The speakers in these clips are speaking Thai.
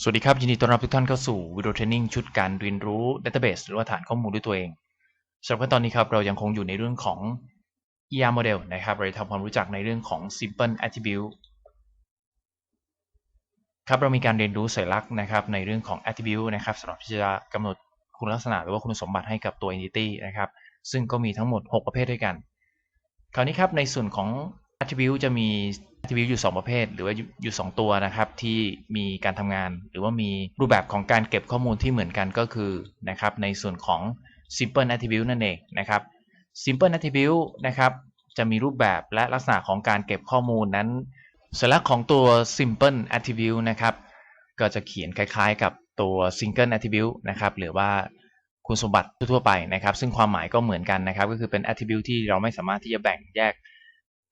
สวัสดีครับ ยินดีต้อนรับทุกท่านเข้าสู่วิดีโอเทรนนิ่งชุดการเรียนรู้ Database หรือว่าฐานข้อมูลด้วยตัวเองสำหรับขั้นตอนนี้ครับ เรายังคงอยู่ในเรื่องของ ER model นะครับ เราจะทำความรู้จักในเรื่องของ simple attribute ครับ เรามีการเรียนรู้สัญลักษณ์นะครับในเรื่องของ attribute นะครับสำหรับที่จะกำหนดคุณลักษณะหรือว่าคุณสมบัติให้กับตัว entity นะครับ ซึ่งก็มีทั้งหมด 6 ประเภทด้วยกัน คราวนี้ครับในส่วนของ attribute จะมี attribute อยู่ 2 ประเภท หรือว่าอยู่ 2 ตัวนะครับที่มีการทำงาน หรือว่ามีรูปแบบของการเก็บข้อมูลที่เหมือนกันก็คือนะครับในส่วนของ simple attribute นั่นเองนะครับ simple attribute นะครับจะมีรูปแบบและลักษณะของการเก็บข้อมูลนั้นสัญลักษณ์ของตัว simple attribute นะครับก็จะเขียนคล้ายๆกับตัว single attribute นะครับหรือว่าคุณสมบัติทั่วไปนะครับ ซึ่งความหมายก็เหมือนกันนะครับ ก็คือเป็น attribute ที่เราไม่สามารถที่จะแบ่งแยก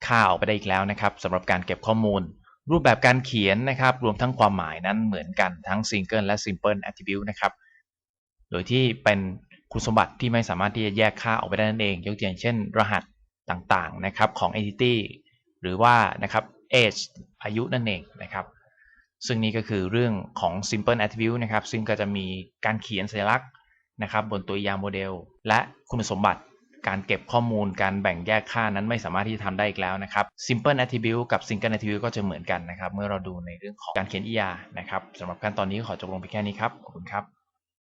ค่าออกไปได้อีกแล้วนะครับสำหรับการเก็บข้อมูล รูปแบบการเขียนนะครับ รวมทั้งความหมายนั้นเหมือนกันทั้ง single และ simple attribute นะครับ โดยที่เป็นคุณสมบัติที่ไม่สามารถที่จะแยกค่าออกไปได้นั่นเอง ยกตัวอย่างเช่น รหัสต่างๆนะครับของ entity หรือว่านะครับ age อายุนั่นเองนะครับซึ่งนี่ก็คือเรื่องของ simple attribute นะครับ ซึ่งก็จะมีการเขียนสัญลักษณ์นะครับ บนตัวอย่างโมเดล และคุณสมบัติ การเก็บข้อมูลการแบ่งแยกค่านั้นไม่สามารถที่จะทำได้อีกแล้วนะครับ simple attribute กับ single attribute ก็จะเหมือนกันนะครับ เมื่อเราดูในเรื่องของการเขียน ER นะครับสำหรับขั้นตอนนี้ขอจบลงเพียงแค่นี้ครับ ขอบคุณครับ